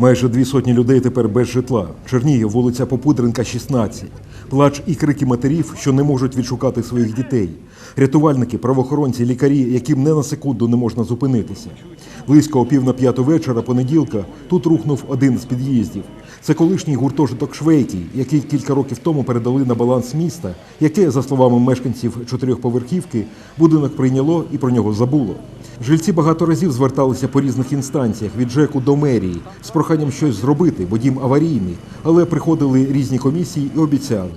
Майже дві сотні людей тепер без житла. Чернігів, вулиця Попудренка, 16. Плач і крики матерів, що не можуть відшукати своїх дітей. Рятувальники, правоохоронці, лікарі, яким не на секунду не можна зупинитися. Близько о пів на п'яту вечора понеділка тут рухнув один з під'їздів. Це колишній гуртожиток Швейкій, який кілька років тому передали на баланс міста, яке, за словами мешканців чотирьохповерхівки, будинок прийняло і про нього забуло. Жильці багато разів зверталися по різних інстанціях від ЖЕКу до мерії з проханням щось зробити, бо дім аварійний, але приходили різні комісії і обіцяли.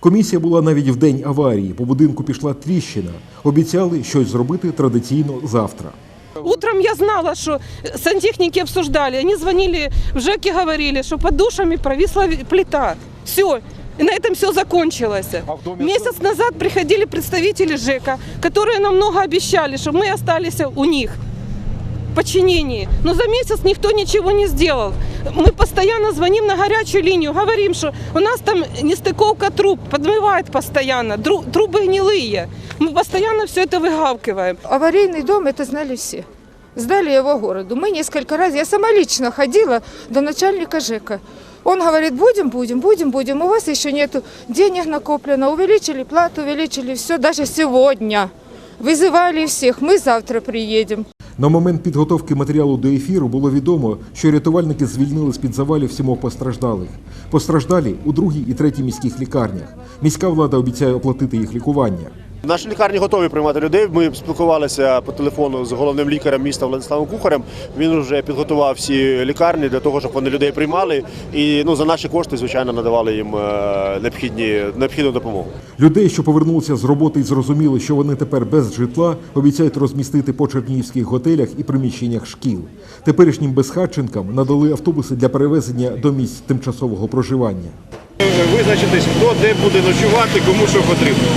Комісія була навіть в день аварії. По будинку пішла тріщина. Обіцяли щось зробити традиційно завтра. Утром я знала, что сантехники обсуждали. Они звонили в ЖЭК и говорили, что под душами провисла плита. Все. И на этом все закончилось. Месяц назад приходили представители ЖЭКа, которые нам много обещали, что мы остались у них в подчинении. Но за месяц никто ничего не сделал. Мы постоянно звоним на горячую линию, говорим, что у нас там нестыковка труб, подмывает постоянно, дру- трубы гнилые. Мы постоянно все это выгавкиваем. Аварийный дом, это знали все. Сдали его городу. Мы несколько раз, я сама лично ходила до начальника ЖЭКа. Он говорит, будем, будем, будем, будем. У вас еще нет денег накоплено. Увеличили плату, увеличили все, даже сегодня. Вызывали всех, мы завтра приедем. На момент підготовки матеріалу до ефіру було відомо, що рятувальники звільнили з-під завалів сімох постраждалих. Постраждалі у другій і третій міських лікарнях. Міська влада обіцяє оплатити їх лікування. Наші лікарні готові приймати людей. Ми спілкувалися по телефону з головним лікарем міста Владиславом Кухарем. Він вже підготував всі лікарні для того, щоб вони людей приймали. І ну за наші кошти, звичайно, надавали їм е, необхідні необхідну допомогу. Людей, що повернулися з роботи і зрозуміли, що вони тепер без житла, обіцяють розмістити по чернігівських готелях і приміщеннях шкіл. Теперішнім безхатченкам надали автобуси для перевезення до місць тимчасового проживання. Визначитись, хто де буде ночувати, кому що потрібно.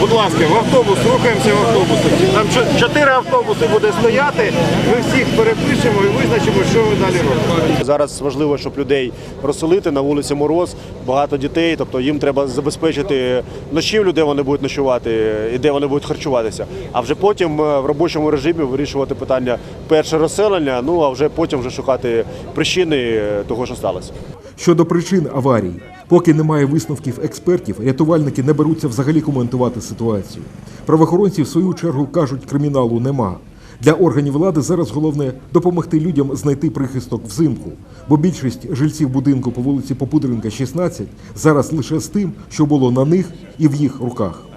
Будь ласка, в автобус, рухаємося в автобуси. Там чотири автобуси буде стояти, ми всіх перепишемо і визначимо, що ми далі робимо. Зараз важливо, щоб людей розселити на вулиці Мороз, багато дітей, тобто їм треба забезпечити ночівлю, де вони будуть ночувати і де вони будуть харчуватися. А вже потім е, в робочому режимі вирішувати питання перше розселення, ну а вже потім вже шукати причини того, що сталося. Щодо причин аварії, поки немає висновків експертів, рятувальники не беруться взагалі коментувати ситуацію. Правоохоронці, в свою чергу, кажуть, криміналу нема. Для органів влади зараз головне допомогти людям знайти прихисток взимку, бо більшість жильців будинку по вулиці Попудренка, 16, зараз лише з тим, що було на них і в їх руках.